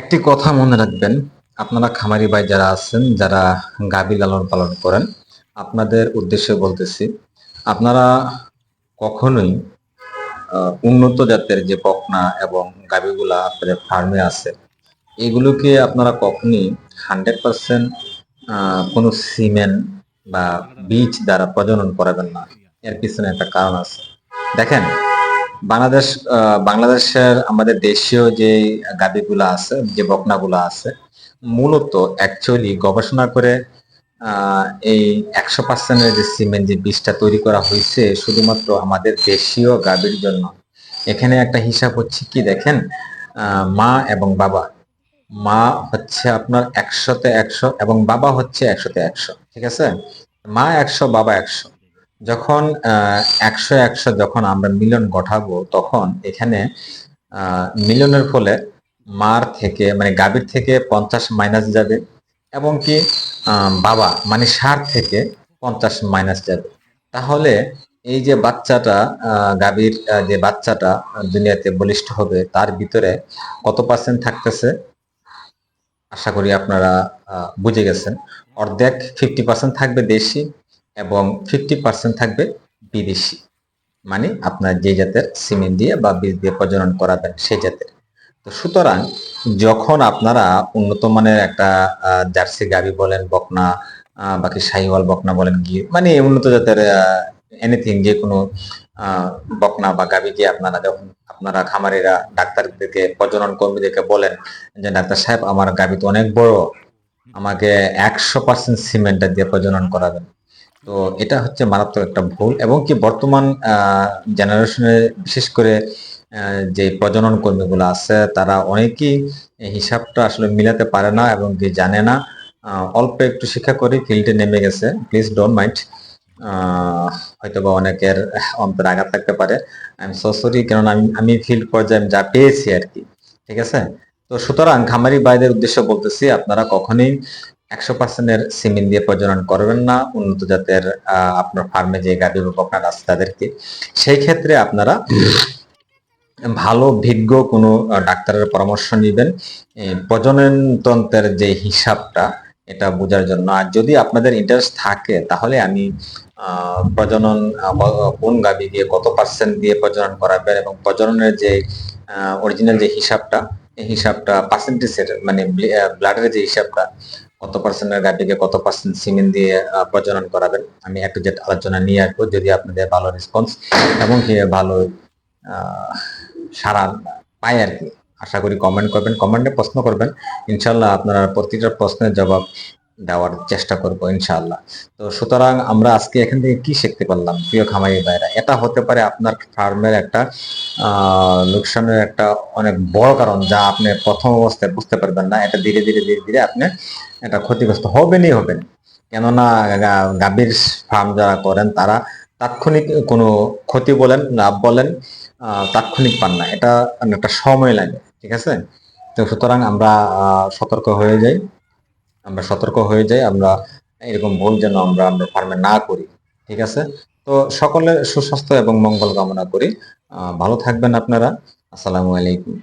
একটি কথা মনে রাখবেন, আপনারা খামারি ভাই যারা আছেন, যারা গাভী লালন পালন করেন, আপনাদের উদ্দেশ্যে বলতেছি, আপনারা কখনোই উন্নত জাতের যে বকনা এবং গাবিগুলা আপনাদের ফার্মে আছে, এগুলোকে আপনারা কখনই হান্ড্রেড পার্সেন্ট কোনো সিমেন্ট বা বীজ দ্বারা প্রজনন করাবেন না। এর পিছনে একটা কারণ আছে। দেখেন বাংলাদেশ বাংলাদেশের আমাদের দেশীয় যে গাভীগুলো আছে, যে বকনাগুলো আছে, মূলত অ্যাকচুয়ালি গবেষণা করে এই একশো পার্সেন্টের যে সিমেন্ট যে বীজটা তৈরি করা হয়েছে, শুধুমাত্র আমাদের দেশীয় গাভীর জন্য। এখানে একটা হিসাব হচ্ছে কি দেখেন? মা এবং বাবা। মা হচ্ছে আপনার একশোতে একশো এবং বাবা হচ্ছে একশোতে একশো, ঠিক আছে? মা একশো, বাবা একশো। যখন একশো একশো যখন আমরা মিলন ঘটাবো তখন এখানে মিলনের ফলে মার থেকে মানে গাভীর থেকে পঞ্চাশ মাইনাস যাবে এবং কি বাবা মানে ষাট থেকে পঞ্চাশ মাইনাস যাবে। তাহলে এই যে বাচ্চাটা গাভীর যে বাচ্চাটা দুনিয়াতে বলিষ্ঠ হবে, তার ভিতরে কত পার্সেন্ট থাকতেছে? আশা করি আপনারা বুঝে গেছেন। অর্ধেক ফিফটি পার্সেন্ট থাকবে দেশি এবং ফিফটি পার্সেন্ট থাকবে বিদেশি। মানে আপনার যে জাতের সিমেন্ট দিয়ে বা বীজ দিয়ে প্রজনন করাবেন সেই জাতের। তো সুতরাং যখন আপনারা উন্নত মানের একটা জার্সি গাবি বলেন, বকনা বাকি শাহিওয়াল বকনা বলেন গিয়ে মানে উন্নত জাতের এনিথিং যে কোনো বকনা বা গাবিকে আপনারা যখন, আপনারা খামারিরা ডাক্তারদেরকে, প্রজনন কর্মীদেরকে বলেন যে, ডাক্তার সাহেব, আমার গাবি তো অনেক বড়, আমাকে একশো পার্সেন্ট সিমেন্টটা দিয়ে প্রজনন করাবেন। তো এটা হচ্ছে মারাত্মক একটা ভুল এবং কি বর্তমান জেনারেশনে বিশেষ করে যে প্রজনন কর্মীগুলো আছে, তারা অনেকেই হিসাবটা আসলে মিলাতে পারে না এবং কি জানে না। অল্প একটু শিক্ষা করে ফিল্ডে নেমে গেছে। প্লিজ ডোন্ট মাইন্ড হয়তো বা অনেকের অন্তরে আঘাত থাকতে পারে। আমি সো সরি কেননা আমি আমি ফিল্ড পর্যায়ে আমি যা পেয়েছি আর কি। ঠিক আছে? তো সুতরাং খামারি ভাইদের উদ্দেশ্য বলতেছি, আপনারা কখনোই একশো পার্সেন্টের সিমেন্ট দিয়ে প্রজনন করবেন না। উন্নত জাতের আপনার ফার্মে যে গাভী আপনার আছে তাদেরকে। সেই ক্ষেত্রে আপনারা ভালো, ভিজ্ঞ কোনো ডাক্তারের পরামর্শ নেবেন। প্রজনন তন্ত্রের যে হিসাবটা, এটা বোঝার জন্য। আর যদি আপনাদের ইন্টারেস্ট থাকে, তাহলে আমি প্রজনন কোন গাভী দিয়ে কত পার্সেন্ট দিয়ে প্রজনন করাবেন এবং প্রজননের যে অরিজিনাল যে হিসাবটা হিসাবটা পার্সেন্টেজের মানে ব্লাডের যে হিসাবটা কত পার্সেন্টের গাড়িকে কত পার্সেন্ট সিমেন্ট দিয়ে প্রজনন করাবেন, আমি একটু যেটা আলোচনা নিয়ে আসব, যদি আপনাদের ভালো রেসপন্স এবং কি ভালো সারা পায় আর কি। আশা করি কমেন্ট করবেন কমেন্টে প্রশ্ন করবেন। ইনশাল্লাহ আপনারা প্রতিটা প্রশ্নের জবাব দেওয়ার চেষ্টা করব, ইনশাআল্লাহ। তো সুতরাং আমরা আজকে এখান থেকে কি শিখতে পারলাম, প্রিয় খামারি ভাইরা এটা হতে পারে আপনার ফার্মের একটা লোকসানের একটা অনেক বড় কারণ যা আপনি প্রথম অবস্থায় বুঝতে পারবেন না। এটা ধীরে ধীরে ধীরে ধীরে আপনি এটা ক্ষতিগ্রস্ত হবেনই হবেন। কেননা গাভীর ফার্ম যারা করেন, তারা তাৎক্ষণিক কোনো ক্ষতি বলেন, লাভ বলেন তাৎক্ষণিক পান না। এটা একটা সময় লাগে, ঠিক আছে? তো সুতরাং আমরা সতর্ক হয়ে যাই। আমরা সতর্ক হয়ে যাই, আমরা এরকম ভুল যেন আমরা আমরা ফার্মে না করি, ঠিক আছে? তো সকলে সুস্বাস্থ্য এবং মঙ্গল কামনা করি। ভালো থাকবেন আপনারা। আসসালামু আলাইকুম।